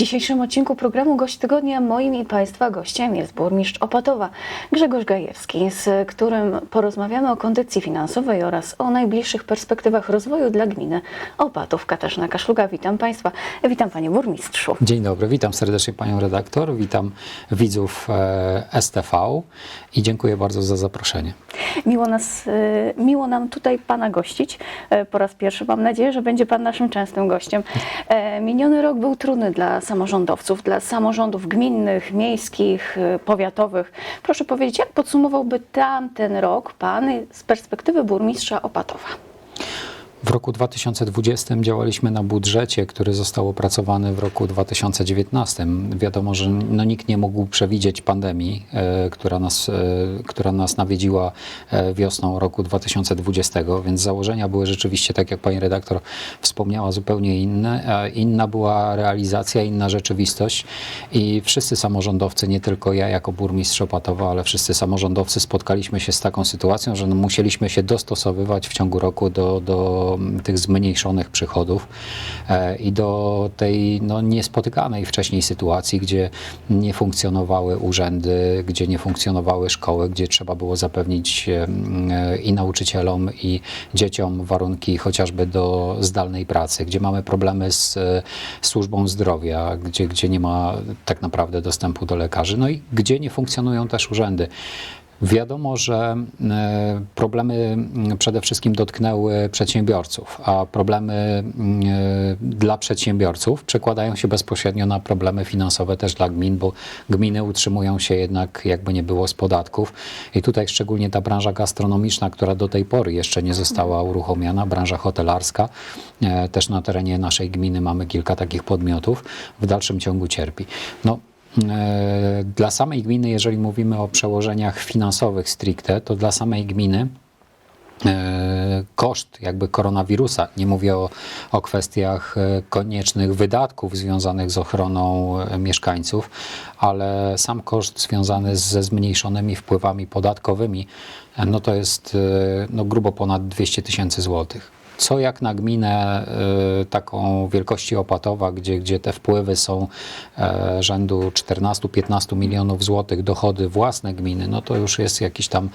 Dzisiejszym odcinku programu Gość Tygodnia moim i Państwa gościem jest burmistrz Opatowa Grzegorz Gajewski, z którym porozmawiamy o kondycji finansowej oraz o najbliższych perspektywach rozwoju dla gminy Opatów. Katarzyna Kaszluga, witam Państwa. Witam Panie Burmistrzu. Dzień dobry, witam serdecznie Panią redaktor, witam widzów e, STV i dziękuję bardzo za zaproszenie. Miło, nas, y, miło nam tutaj Pana gościć e, po raz pierwszy. Mam nadzieję, że będzie Pan naszym częstym gościem. E, Miniony rok był trudny dla samorządowców, dla samorządów gminnych, miejskich, y, powiatowych. Proszę powiedzieć, jak podsumowałby tamten rok Pan z perspektywy burmistrza Opatowa? W roku 2020 działaliśmy na budżecie, który został opracowany w roku 2019. Wiadomo, że no, nikt nie mógł przewidzieć pandemii, e, która, nas, e, która nas nawiedziła e, wiosną roku 2020, więc założenia były rzeczywiście, tak jak pani redaktor wspomniała, zupełnie inne. Inna była realizacja, inna rzeczywistość i wszyscy samorządowcy, nie tylko ja jako burmistrz Opatowa, ale wszyscy samorządowcy spotkaliśmy się z taką sytuacją, że no, musieliśmy się dostosowywać w ciągu roku do, do tych zmniejszonych przychodów e, i do tej no, niespotykanej wcześniej sytuacji, gdzie nie funkcjonowały urzędy, gdzie nie funkcjonowały szkoły, gdzie trzeba było zapewnić e, e, i nauczycielom, i dzieciom warunki chociażby do zdalnej pracy, gdzie mamy problemy z e, służbą zdrowia, gdzie, gdzie nie ma tak naprawdę dostępu do lekarzy, no i gdzie nie funkcjonują też urzędy. Wiadomo, że e, problemy m, przede wszystkim dotknęły przedsiębiorców, a problemy m, e, dla przedsiębiorców przekładają się bezpośrednio na problemy finansowe też dla gmin, bo gminy utrzymują się jednak, jakby nie było, z podatków. I tutaj szczególnie ta branża gastronomiczna, która do tej pory jeszcze nie została uruchomiona, branża hotelarska, e, też na terenie naszej gminy mamy kilka takich podmiotów, w dalszym ciągu cierpi. No, Dla samej gminy, jeżeli mówimy o przełożeniach finansowych stricte, to dla samej gminy e, koszt jakby koronawirusa, nie mówię o, o kwestiach e, koniecznych wydatków związanych z ochroną e, mieszkańców, ale sam koszt związany ze zmniejszonymi wpływami podatkowymi, no to jest no grubo ponad 200 tysięcy złotych co jak na gminę y, taką wielkości Opatowa, gdzie, gdzie te wpływy są e, rzędu 14-15 milionów złotych, dochody własne gminy, no to już jest jakiś tam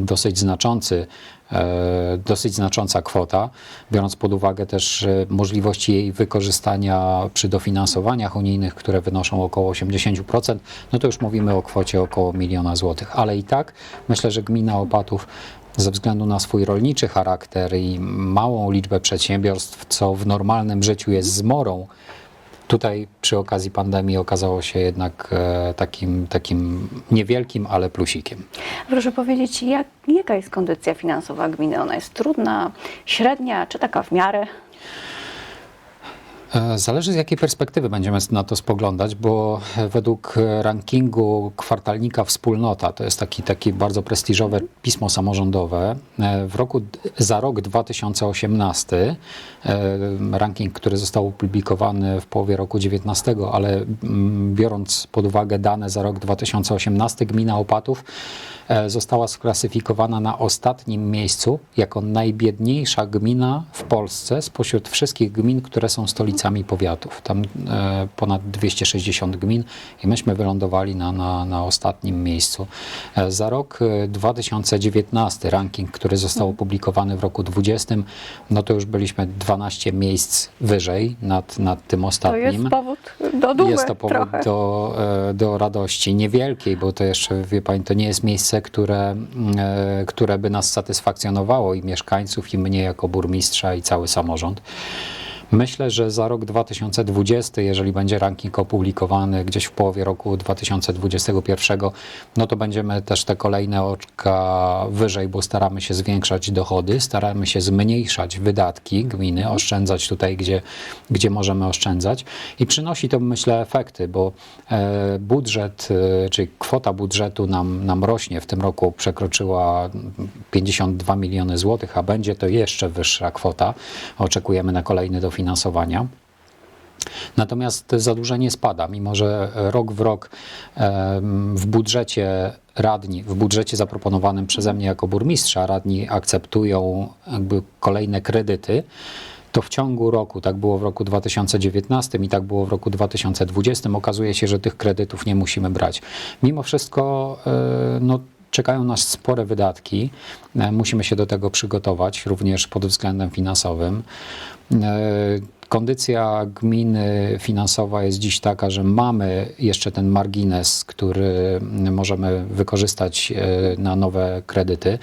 dosyć znaczący e, dosyć znacząca kwota, biorąc pod uwagę też możliwości jej wykorzystania przy dofinansowaniach unijnych, które wynoszą około 80%, no to już mówimy o kwocie około miliona złotych. Ale i tak myślę, że gmina Opatów ze względu na swój rolniczy charakter i małą liczbę przedsiębiorstw, co w normalnym życiu jest zmorą, tutaj przy okazji pandemii okazało się jednak e, takim, takim niewielkim, ale plusikiem. Proszę powiedzieć, jak, jaka jest kondycja finansowa gminy? Ona jest trudna, średnia, czy taka w miarę? E, Zależy z jakiej perspektywy będziemy na to spoglądać, bo według rankingu kwartalnika Wspólnota, to jest taki, taki bardzo prestiżowe pismo samorządowe, e, w roku, za rok 2018, e, ranking, który został opublikowany w połowie roku 2019, ale mm, biorąc pod uwagę dane za rok 2018, gmina Opatów e, została sklasyfikowana na ostatnim miejscu jako najbiedniejsza gmina w Polsce spośród wszystkich gmin, które są stolicami powiatów. Tam e, ponad 260 gmin i myśmy wylądowali na, na, na ostatnim miejscu. E, za rok e, 2019 ranking, który został opublikowany w roku 2020, no to już byliśmy 12 miejsc wyżej nad, nad tym To ostatnim. jest powód do dumy Jest to powód trochę. do, e, do radości niewielkiej, bo to jeszcze, wie Pani, to nie jest miejsce, które, mm, e, które by nas satysfakcjonowało i mieszkańców, i mnie jako burmistrza, i cały samorząd. Myślę, że za rok 2020, jeżeli będzie ranking opublikowany gdzieś w połowie roku 2021, no to będziemy też te kolejne oczka wyżej, bo staramy się zwiększać dochody, staramy się zmniejszać wydatki gminy, oszczędzać tutaj, gdzie, gdzie możemy oszczędzać i przynosi to, myślę, efekty, bo e, budżet, e, czyli kwota budżetu nam, nam rośnie. W tym roku przekroczyła 52 miliony złotych, a będzie to jeszcze wyższa kwota. Oczekujemy na kolejne dofinansowania. Natomiast zadłużenie spada, mimo że rok w rok w budżecie radni, w budżecie zaproponowanym przeze mnie jako burmistrza, radni akceptują jakby kolejne kredyty, to w ciągu roku, tak było w roku 2019 i tak było w roku 2020, okazuje się, że tych kredytów nie musimy brać. Mimo wszystko, e, no, czekają nas spore wydatki. E, Musimy się do tego przygotować, również pod względem finansowym. E, Kondycja gminy finansowa jest dziś taka, że mamy jeszcze ten margines, który możemy wykorzystać e, na nowe kredyty.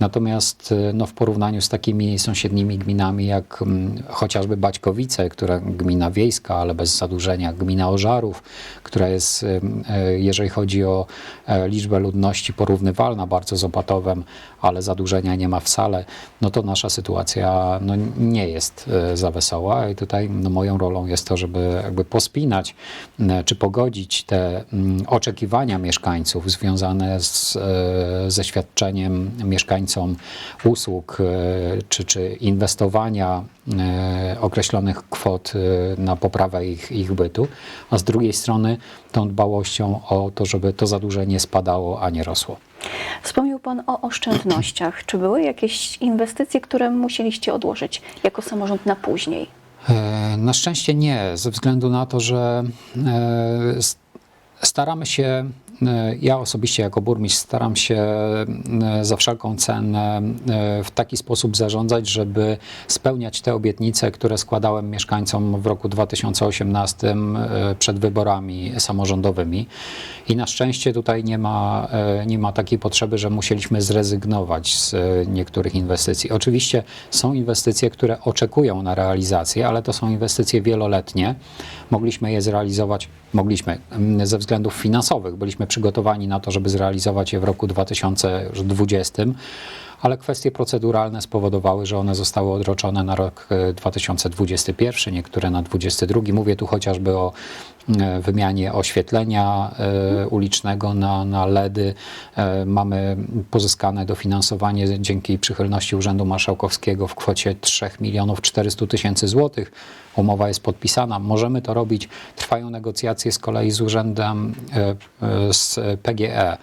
Natomiast e, no, w porównaniu z takimi sąsiednimi gminami jak mm, chociażby Baćkowice, która gmina wiejska, ale bez zadłużenia, gmina Ożarów, która jest, e, e, jeżeli chodzi o liczbę ludności, porównywalna bardzo z Opatowem, ale zadłużenia nie ma wcale, no to nasza sytuacja no, nie jest za wesoła. I tutaj no, moją rolą jest to, żeby jakby pospinać m, czy pogodzić te mm, oczekiwania mieszkańców związane z, ze świadczeniem mieszkańcom usług e, czy, czy inwestowania e, określonych kwot e, na poprawę ich, ich bytu, a z drugiej strony tą dbałością o to, żeby to zadłużenie spadało, a nie rosło. Wspomniał Pan o oszczędnościach. Czy były jakieś inwestycje, które musieliście odłożyć jako samorząd na później? Na szczęście nie, ze względu na to, że staramy się, ja osobiście jako burmistrz staram się e, za wszelką cenę e, w taki sposób zarządzać, żeby spełniać te obietnice, które składałem mieszkańcom w roku 2018 e, przed wyborami samorządowymi. I na szczęście tutaj nie ma, e, nie ma takiej potrzeby, że musieliśmy zrezygnować z e, niektórych inwestycji. Oczywiście są inwestycje, które oczekują na realizację, ale to są inwestycje wieloletnie. Mogliśmy je zrealizować, mogliśmy mm, ze względów finansowych, byliśmy przygotowani na to, żeby zrealizować je w roku 2020 ale kwestie proceduralne spowodowały, że one zostały odroczone na rok e, 2021, niektóre na 2022. Mówię tu chociażby o e, wymianie oświetlenia e, ulicznego na, na LEDy. E, Mamy pozyskane dofinansowanie dzięki przychylności Urzędu Marszałkowskiego w kwocie 3 milionów 400 tysięcy złotych. Umowa jest podpisana, możemy to robić. Trwają negocjacje z kolei z Urzędem, e, e, z PGE,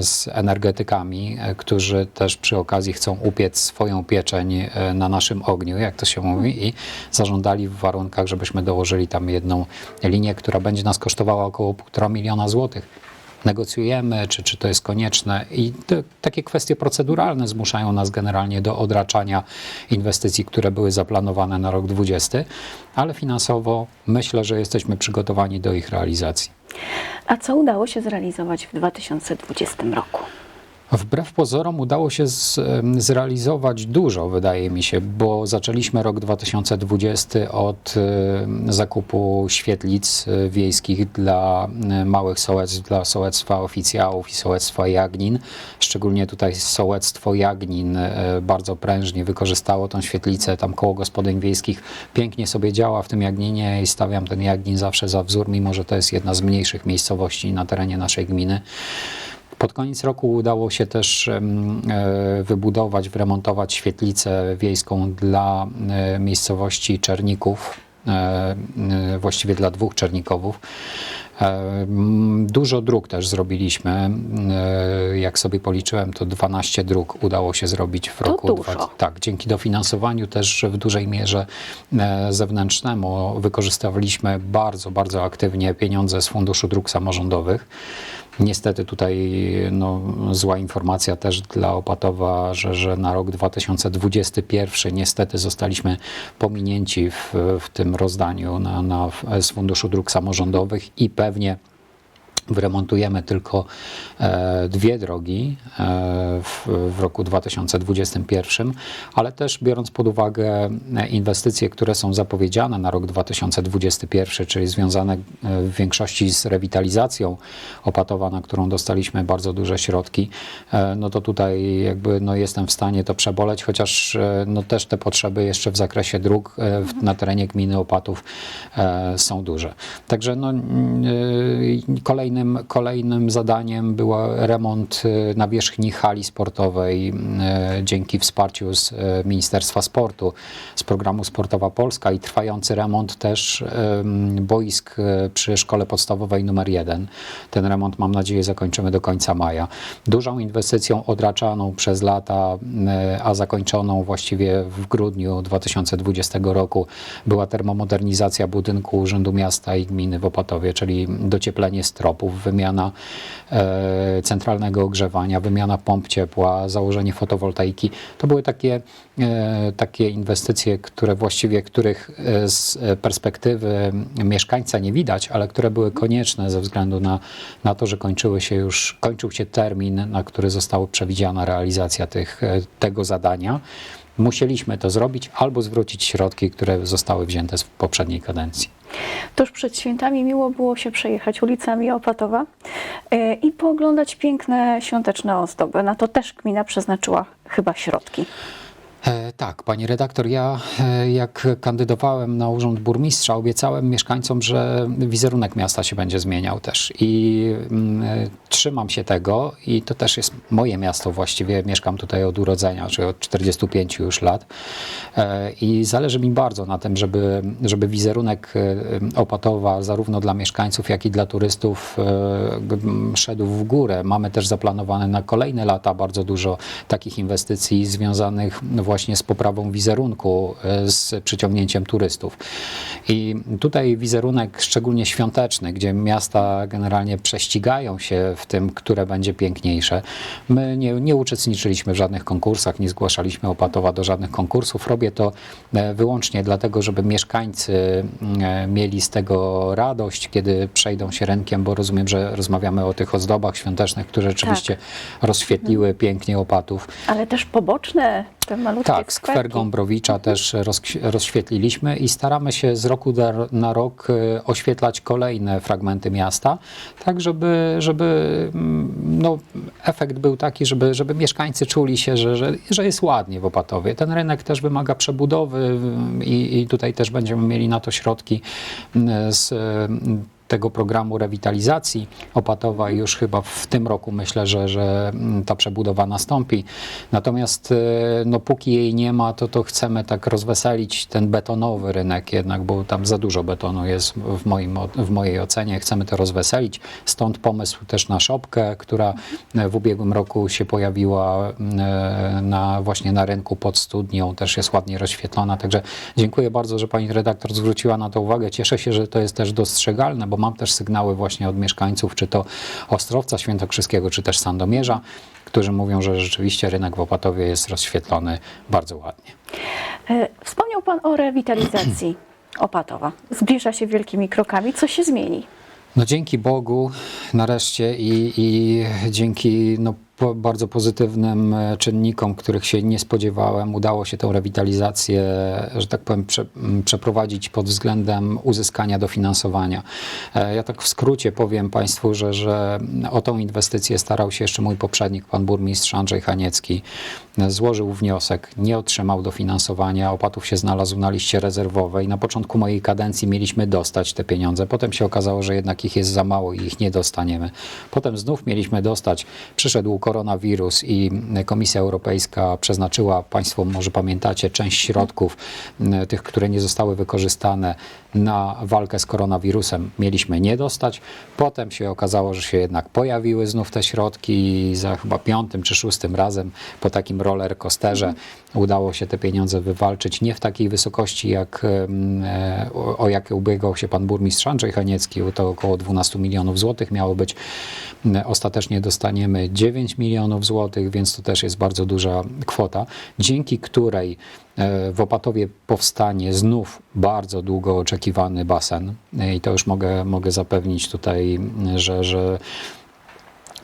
z energetykami, e, którzy też przy okazji chcą upiec swoją pieczeń e, na naszym ogniu, jak to się mówi, i zażądali w warunkach, żebyśmy dołożyli tam jedną linię, która będzie nas kosztowała około 1,5 miliona złotych negocjujemy, czy, czy to jest konieczne. I te, takie kwestie proceduralne zmuszają nas generalnie do odraczania inwestycji, które były zaplanowane na rok 2020, ale finansowo myślę, że jesteśmy przygotowani do ich realizacji. A co udało się zrealizować w 2020 roku? Wbrew pozorom udało się z, zrealizować dużo, wydaje mi się, bo zaczęliśmy rok 2020 od zakupu świetlic e, wiejskich dla e, małych sołectw, dla sołectwa oficjałów i sołectwa Jagnin. Szczególnie tutaj sołectwo Jagnin e, bardzo prężnie wykorzystało tą świetlicę. Tam koło gospodyń wiejskich pięknie sobie działa w tym Jagninie i stawiam ten Jagnin zawsze za wzór, mimo że to jest jedna z mniejszych miejscowości na terenie naszej gminy. Pod koniec roku udało się też e, wybudować, wyremontować świetlicę wiejską dla e, miejscowości Czerników, e, właściwie dla dwóch Czernikowów. Dużo dróg też zrobiliśmy. Jak sobie policzyłem, to 12 dróg udało się zrobić w To roku. dużo. tak, dzięki dofinansowaniu też w dużej mierze zewnętrznemu wykorzystywaliśmy bardzo, bardzo aktywnie pieniądze z Funduszu Dróg Samorządowych. Niestety tutaj no, zła informacja też dla Opatowa, że, że na rok 2021 niestety zostaliśmy pominięci w, w tym rozdaniu na, na, z Funduszu Dróg Samorządowych i pewnie wyremontujemy tylko e, dwie drogi e, w, roku 2021, ale też biorąc pod uwagę e, inwestycje, które są zapowiedziane na rok 2021, czyli związane w większości z rewitalizacją Opatowa, na którą dostaliśmy bardzo duże środki, no to tutaj jakby no jestem w stanie to przeboleć, chociaż no też te potrzeby jeszcze w zakresie dróg na terenie gminy Opatów są duże. Także no, kolejny Kolejnym, kolejnym zadaniem był remont y, nawierzchni hali sportowej y, dzięki wsparciu z y, Ministerstwa Sportu, z programu Sportowa Polska i trwający remont też boisk przy szkole podstawowej numer 1. Ten remont mam nadzieję zakończymy do końca maja. Dużą inwestycją odraczaną przez lata, a zakończoną właściwie w grudniu 2020 roku była termomodernizacja budynku Urzędu Miasta i Gminy w Opatowie, czyli docieplenie wymiana e, centralnego ogrzewania, wymiana pomp ciepła, założenie fotowoltaiki. To były takie, e, takie inwestycje, które właściwie, których e, z perspektywy mieszkańca nie widać, ale które były konieczne ze względu na, na to, że kończyły się już, kończył się termin, na który została przewidziana realizacja tych, tego zadania. Musieliśmy to zrobić albo zwrócić środki, które zostały wzięte z poprzedniej kadencji. Tuż przed świętami miło było się przejechać ulicami Opatowa e, i pooglądać piękne świąteczne ozdoby. Na to też gmina przeznaczyła chyba środki. E, Tak, pani redaktor, ja e, jak kandydowałem na urząd burmistrza, obiecałem mieszkańcom, że wizerunek miasta się będzie zmieniał też. I mm, e, trzymam się tego i to też jest moje miasto właściwie, mieszkam tutaj od urodzenia, czyli od 45 już lat. I zależy mi bardzo na tym, żeby, żeby wizerunek Opatowa zarówno dla mieszkańców, jak i dla turystów szedł w górę. Mamy też zaplanowane na kolejne lata bardzo dużo takich inwestycji związanych właśnie z poprawą wizerunku, e, z przyciągnięciem turystów. I tutaj wizerunek szczególnie świąteczny, gdzie miasta generalnie prześcigają się w tym, które będzie piękniejsze. My nie, nie uczestniczyliśmy w żadnych konkursach, nie zgłaszaliśmy Opatowa do żadnych konkursów. Robię to e, wyłącznie dlatego, żeby mieszkańcy e, mieli z tego radość, kiedy przejdą się rynkiem, bo rozumiem, że rozmawiamy o tych ozdobach świątecznych, które rzeczywiście rozświetliły pięknie Opatów. Ale też poboczne, te malutkie Tak, skwer skwerki. Gombrowicza też rozkwi- rozświetliliśmy i staramy się z roku na, rok e, oświetlać kolejne fragmenty miasta, tak żeby, żeby mm, no, efekt był taki, żeby, żeby mieszkańcy czuli się, że, że, że jest ładnie w Opatowie. Ten rynek też wymaga przebudowy i, i tutaj też będziemy mieli na to środki mm, z tego programu rewitalizacji Opatowa już chyba w tym roku myślę, że, że mm, ta przebudowa nastąpi. Natomiast e, no, póki jej nie ma, to, to chcemy tak rozweselić ten betonowy rynek jednak, bo tam za dużo betonu jest w, moim, w mojej ocenie. Chcemy to rozweselić. Stąd pomysł też na szopkę, która e, w ubiegłym roku się pojawiła mm, e, na, właśnie na rynku pod studnią, też jest ładnie rozświetlona. Także dziękuję bardzo, że pani redaktor zwróciła na to uwagę. Cieszę się, że to jest też dostrzegalne, bo mam też sygnały właśnie od mieszkańców, czy to Ostrowca Świętokrzyskiego, czy też Sandomierza, którzy mówią, że rzeczywiście rynek w Opatowie jest rozświetlony bardzo ładnie. E, Wspomniał Pan o rewitalizacji Opatowa. Zbliża się wielkimi krokami. Co się zmieni? No dzięki Bogu nareszcie i, i dzięki no, po, bardzo pozytywnym e, czynnikom, których się nie spodziewałem, udało się tę rewitalizację, że tak powiem, prze, przeprowadzić pod względem uzyskania dofinansowania. E, Ja tak w skrócie powiem Państwu, że, że o tą inwestycję starał się jeszcze mój poprzednik, pan burmistrz Andrzej Haniecki. Złożył wniosek, nie otrzymał dofinansowania, Opatów się znalazł na liście rezerwowej. Na początku mojej kadencji mieliśmy dostać te pieniądze, potem się okazało, że jednak ich jest za mało i ich nie dostaniemy. Potem znów mieliśmy dostać, przyszedł koronawirus i Komisja Europejska przeznaczyła, Państwo może pamiętacie, część środków, tych, które nie zostały wykorzystane na walkę z koronawirusem. Mieliśmy nie dostać. Potem się okazało, że się jednak pojawiły znów te środki i za chyba piątym czy szóstym razem po takim roller coasterze udało się te pieniądze wywalczyć. Nie w takiej wysokości, jak, e, o, o jakie ubiegał się pan burmistrz Andrzej Haniecki, to około 12 milionów złotych miało być. Ostatecznie dostaniemy 9 milionów złotych, więc to też jest bardzo duża kwota, dzięki której e, w Opatowie powstanie znów bardzo długo oczekiwany basen. I to już mogę, mogę zapewnić tutaj, że, że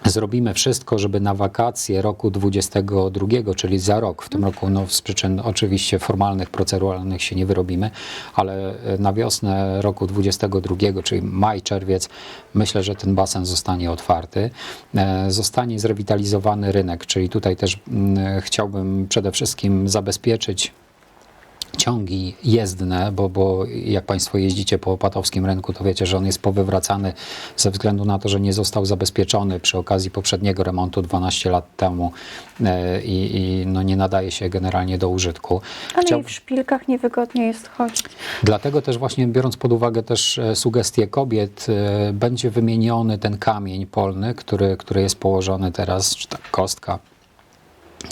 Zrobimy wszystko, żeby na wakacje roku 22, czyli za rok, w tym roku no, z przyczyn oczywiście formalnych, proceduralnych się nie wyrobimy, ale e, na wiosnę roku 22, czyli maj, czerwiec, myślę, że ten basen zostanie otwarty. E, Zostanie zrewitalizowany rynek, czyli tutaj też mm, chciałbym przede wszystkim zabezpieczyć ciągi jezdne, bo, bo jak Państwo jeździcie po opatowskim rynku, to wiecie, że on jest powywracany ze względu na to, że nie został zabezpieczony przy okazji poprzedniego remontu 12 lat temu e, i, i no nie nadaje się generalnie do użytku. Ale Chciał- i w szpilkach niewygodnie jest chodzić. Dlatego też właśnie biorąc pod uwagę też e, sugestie kobiet, e, będzie wymieniony ten kamień polny, który, który jest położony teraz, czy tak kostka,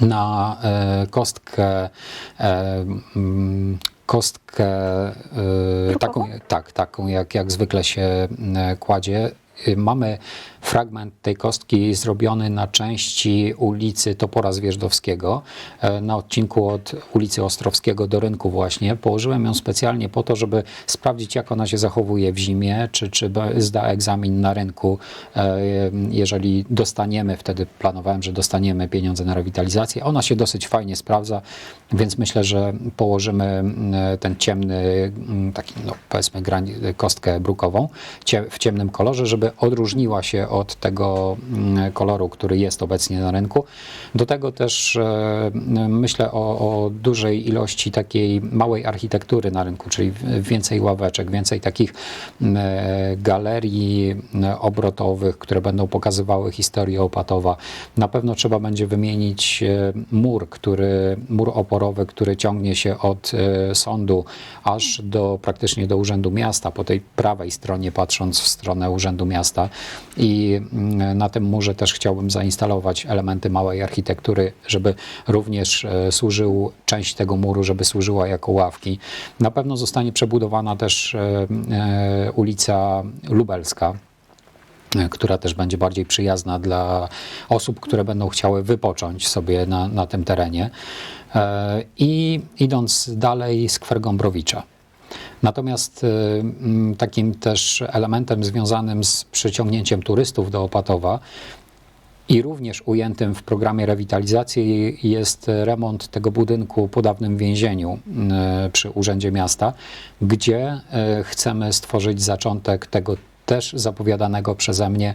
na e, kostkę e, mm, kostkę e, taką, tak, taką jak, jak zwykle się kładzie. Y, Mamy fragment tej kostki zrobiony na części ulicy Topora Zwierzdowskiego, e, na odcinku od ulicy Ostrowskiego do rynku właśnie. Położyłem ją specjalnie po to, żeby sprawdzić, jak ona się zachowuje w zimie, czy, czy zda egzamin na rynku. E, Jeżeli dostaniemy, wtedy planowałem, że dostaniemy pieniądze na rewitalizację. Ona się dosyć fajnie sprawdza, więc myślę, że położymy mm, ten ciemny, mm, taki no, powiedzmy kostkę brukową w ciemnym kolorze, żeby odróżniła się od tego mm, koloru, który jest obecnie na rynku. Do tego też e, myślę o, o dużej ilości takiej małej architektury na rynku, czyli więcej ławeczek, więcej takich e, galerii obrotowych, które będą pokazywały historię Opatowa. Na pewno trzeba będzie wymienić e, mur, który, mur oporowy, który ciągnie się od sądu aż do praktycznie do Urzędu Miasta, po tej prawej stronie patrząc w stronę Urzędu Miasta i mm, na tym murze też chciałbym zainstalować elementy małej architektury, żeby również e, służył, część tego muru, żeby służyła jako ławki. Na pewno zostanie przebudowana też e, e, ulica Lubelska która też będzie bardziej przyjazna dla osób, które będą chciały wypocząć sobie na, na tym terenie. I idąc dalej, skwer Gombrowicza. Natomiast e, mm, takim też elementem związanym z przyciągnięciem turystów do Opatowa i również ujętym w programie rewitalizacji jest remont tego budynku po dawnym więzieniu e, przy Urzędzie Miasta, gdzie e, chcemy stworzyć zaczątek tego też zapowiadanego przeze mnie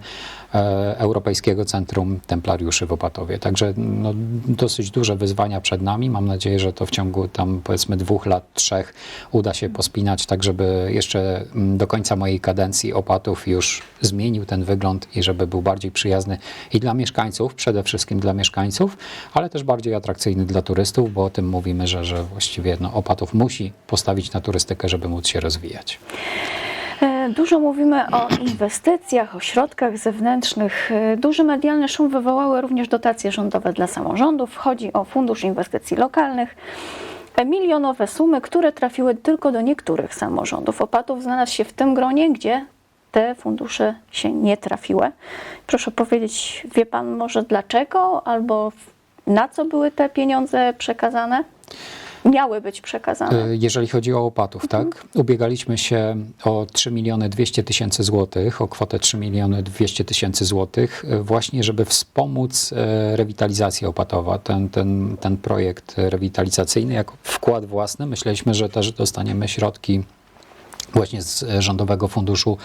e, Europejskiego Centrum Templariuszy w Opatowie. Także no, dosyć duże wyzwania przed nami. Mam nadzieję, że to w ciągu tam powiedzmy dwóch lat, trzech uda się pospinać, tak żeby jeszcze mm, do końca mojej kadencji Opatów już zmienił ten wygląd i żeby był bardziej przyjazny i dla mieszkańców, przede wszystkim dla mieszkańców, ale też bardziej atrakcyjny dla turystów, bo o tym mówimy, że, że właściwie no, Opatów musi postawić na turystykę, żeby móc się rozwijać. E, Dużo mówimy o inwestycjach, o środkach zewnętrznych. E, Duży medialny szum wywołały również dotacje rządowe dla samorządów. Chodzi o Fundusz Inwestycji Lokalnych. E, Milionowe sumy, które trafiły tylko do niektórych samorządów. Opatów znalazł się w tym gronie, gdzie te fundusze się nie trafiły. Proszę powiedzieć, wie Pan może dlaczego albo na co były te pieniądze przekazane? Miały być przekazane. E, Jeżeli chodzi o opatów, tak? Ubiegaliśmy się o 3 miliony 200 tysięcy złotych, o kwotę 3 miliony 200 tysięcy złotych, e, właśnie żeby wspomóc e, rewitalizację opatowa. Ten, ten, ten projekt rewitalizacyjny jako wkład własny. Myśleliśmy, że też dostaniemy środki właśnie z Rządowego Funduszu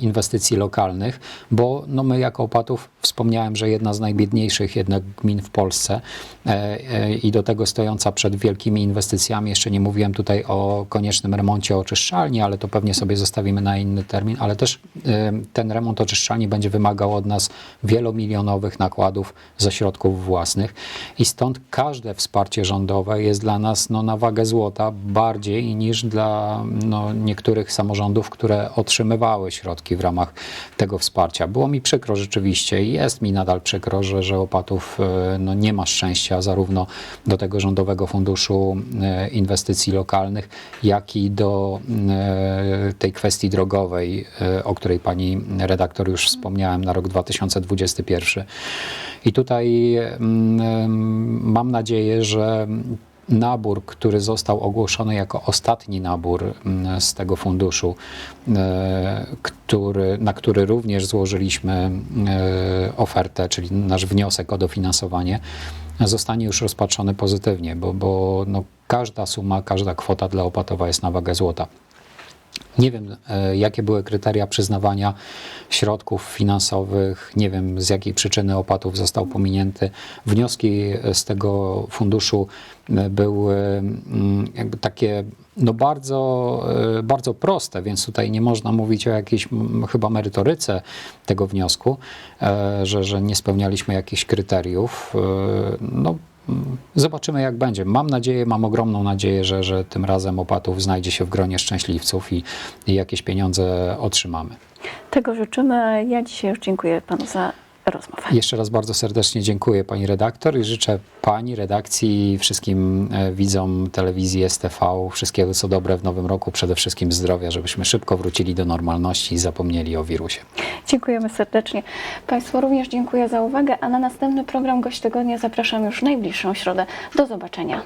Inwestycji Lokalnych, bo no my jako Opatów wspomniałem, że jedna z najbiedniejszych jednak gmin w Polsce e, e, i do tego stojąca przed wielkimi inwestycjami. Jeszcze nie mówiłem tutaj o koniecznym remoncie oczyszczalni, ale to pewnie sobie zostawimy na inny termin, ale też e, ten remont oczyszczalni będzie wymagał od nas wielomilionowych nakładów ze środków własnych i stąd każde wsparcie rządowe jest dla nas no, na wagę złota bardziej niż dla no, niektórych samorządów, które otrzymywały środki w ramach tego wsparcia. Było mi przykro rzeczywiście jest mi nadal przykro, że, że Opatów e, no, nie ma szczęścia zarówno do tego Rządowego Funduszu e, Inwestycji Lokalnych, jak i do e, tej kwestii drogowej, o której pani redaktor już wspomniałem na rok 2021. I tutaj mm, mam nadzieję, że nabór, który został ogłoszony jako ostatni nabór mm, z tego funduszu, e, który, na który również złożyliśmy e, ofertę, czyli nasz wniosek o dofinansowanie, zostanie już rozpatrzony pozytywnie, bo, bo no, każda suma, każda kwota dla Opatowa jest na wagę złota. Nie wiem, e, jakie były kryteria przyznawania środków finansowych, nie wiem z jakiej przyczyny opłatów został pominięty. Wnioski z tego funduszu e, były mm, jakby takie no bardzo, e, bardzo proste, więc tutaj nie można mówić o jakiejś chyba merytoryce tego wniosku, że, że nie spełnialiśmy jakichś kryteriów. No, Zobaczymy, jak będzie. Mam nadzieję, mam ogromną nadzieję, że, że tym razem opłatów znajdzie się w gronie szczęśliwców i, i jakieś pieniądze otrzymamy. Tego życzymy. Ja dzisiaj już dziękuję panu za rozmowę. Jeszcze raz bardzo serdecznie dziękuję pani redaktor i życzę pani redakcji, wszystkim e, widzom telewizji STV wszystkiego co dobre w nowym roku, przede wszystkim zdrowia, żebyśmy szybko wrócili do normalności i zapomnieli o wirusie. Dziękujemy serdecznie. Państwu również dziękuję za uwagę, a na następny program Gość Tygodnia zapraszam już w najbliższą środę. Do zobaczenia.